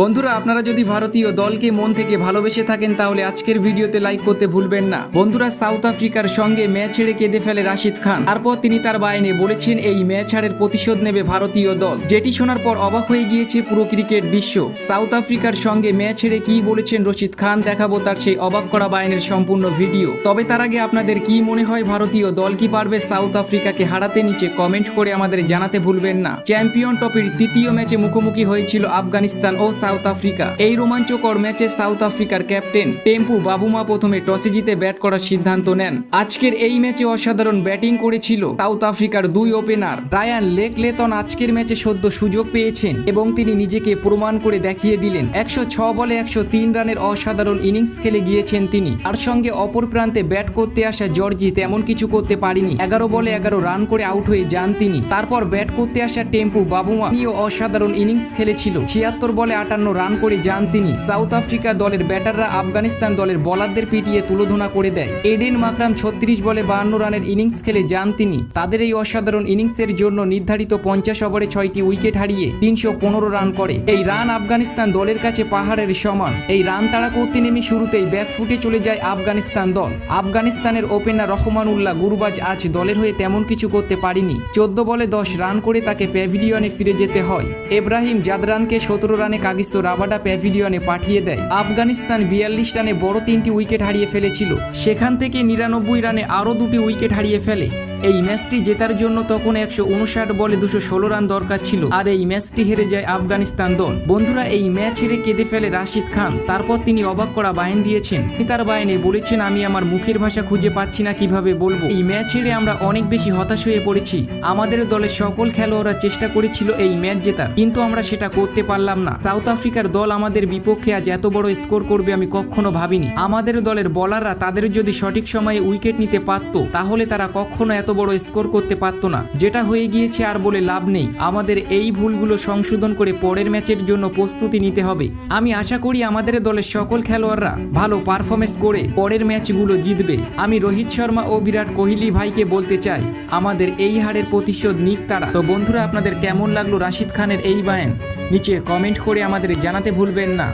বন্ধুরা, আপনারা যদি ভারতীয় দলকে মন থেকে ভালোবেসে থাকেন, তাহলে আজকের ভিডিওতে লাইক করতে ভুলবেন না। বন্ধুরা, সাউথ আফ্রিকার সঙ্গে ম্যাচ ছেড়ে কেঁদে ফেলে রাশিদ খান। তারপর তিনি তার বায়নে বলেছেন, এই ম্যাচ হারের প্রতিশোধ নেবে ভারতীয় দল। যেটি শোনার পর অবাক হয়ে গিয়েছে পুরো ক্রিকেট বিশ্ব। সাউথ আফ্রিকার সঙ্গে ম্যাচ হেরে কি বলেছেন রশিদ খান, দেখাবো তার সেই অবাক করা বায়নের সম্পূর্ণ ভিডিও। তবে তার আগে আপনাদের কি মনে হয়, ভারতীয় দল কি পারবে সাউথ আফ্রিকাকে হারাতে? নিচে কমেন্ট করে আমাদের জানাতে ভুলবেন না। চ্যাম্পিয়ন ট্রফির তৃতীয় ম্যাচে মুখোমুখি হয়েছিল আফগানিস্তান ও সাউথ আফ্রিকা। এই রোমাঞ্চকর ম্যাচে সাউথ আফ্রিকার ক্যাপ্টেন টেম্পু বাবুমা প্রথমে টসে জিতে ব্যাট করার সিদ্ধান্ত নেন। আজকের এই ম্যাচে অসাধারণ ব্যাটিং করেছিল সাউথ আফ্রিকার দুই ওপেনার। রায়ান লেক লেতন আজকের ম্যাচে সদ্য সুযোগ পেয়েছেন এবং তিনি নিজেকে প্রমাণ করে দেখিয়ে দিলেন। একশো ছ বলে একশো তিন রানের অসাধারণ ইনিংস খেলে গিয়েছেন তিনি। আর সঙ্গে অপর প্রান্তে ব্যাট করতে আসা জর্জি তেমন কিছু করতে পারেনি। এগারো বলে এগারো রান করে আউট হয়ে যান তিনি। তারপর ব্যাট করতে আসা টেম্পু বাবুমা তিনিও অসাধারণ ইনিংস খেলেছিল। ছিয়াত্তর বলে আটান্ন রান করে যান তিনি। সাউথ আফ্রিকা দলের ব্যাটাররা আফগানিস্তান দলের বলারদের পিটিয়ে তুলোধনা করে দেয়। এডেন মাকরাম ছত্রিশ বলে বাহান্ন রানের ইনিংস খেলে যান তিনি। তাদের এই অসাধারণ ইনিংসের জন্য নির্ধারিত পঞ্চাশ ওভারে ছয়টি উইকেট হারিয়ে তিনশো পনেরো রান করে। এই রান আফগানিস্তান দলের কাছে পাহাড়ের সমান। এই রান তাড়া করতে নেমে শুরুতেই ব্যাকফুটে চলে যায় আফগানিস্তান দল। আফগানিস্তানের ওপেনার রহমান উল্লাহ গুরুবাজ আজ দলের হয়ে তেমন কিছু করতে পারেনি। চোদ্দ বলে দশ রান করে তাকে প্যাভিলিয়নে ফিরে যেতে হয়। এব্রাহিম জাদরানকে সতেরো রানে কাগিস্ত রাবাডা প্যাভিলিয়নে পাঠিয়ে দেয়। আফগানিস্তান বিয়াল্লিশ রানে বড় তিনটি উইকেট হারিয়ে ফেলেছিল। সেখান থেকে নিরানব্বই রানে আরও দুটি উইকেট হারিয়ে ফেলে। এই ম্যাচটি জেতার জন্য তখন একশো উনষাট বলে দুশো ষোলো রান দরকার ছিল। আর এই ম্যাচটি হেরে যায় আফগানিস্তান দল। বন্ধুরা, এই ম্যাচ হেরে কেঁদে ফেলে রাশিদ খান। তারপর তিনি অবাক করা বায়ন দিয়েছেন। তিনি তার বায়নে বলেছেন, আমি আমার মুখের ভাষা খুঁজে পাচ্ছি না, কীভাবে বলব? এই ম্যাচ হেরে আমরা অনেক বেশি হতাশ হয়ে পড়েছি। আমাদের দলের সকল খেলোয়াড়রা চেষ্টা করেছিল এই ম্যাচ জেতার। কিন্তু আমরা সেটা করতে পারলাম না। সাউথ আফ্রিকার দল আমাদের বিপক্ষে আজ এত বড় স্কোর করবে আমি কখনো ভাবিনি। আমাদের দলের বলাররা তাদের যদি সঠিক সময়ে উইকেট নিতে পারতো, তাহলে তারা কখনো এত বড় স্কোর করতে পারতো না। যেটা হয়ে গিয়েছে আর বলে লাভ নেই। আমাদের এই ভুলগুলো সংশোধন করে পরের ম্যাচের জন্য প্রস্তুতি নিতে হবে। আমি আশা করি আমাদের দলের সকল খেলোয়াড়রা ভালো পারফরমেন্স করে পরের ম্যাচগুলো জিতবে। আমি রোহিত শর্মা ও বিরাট কোহলি ভাইকে বলতে চাই, আমাদের এই হারের প্রতিশোধ নিক তারা। তো বন্ধুরা, আপনাদের কেমন লাগল রাশিদ খানের এই বায়ান? নিচে কমেন্ট করে আমাদের জানাতে ভুলবেন না।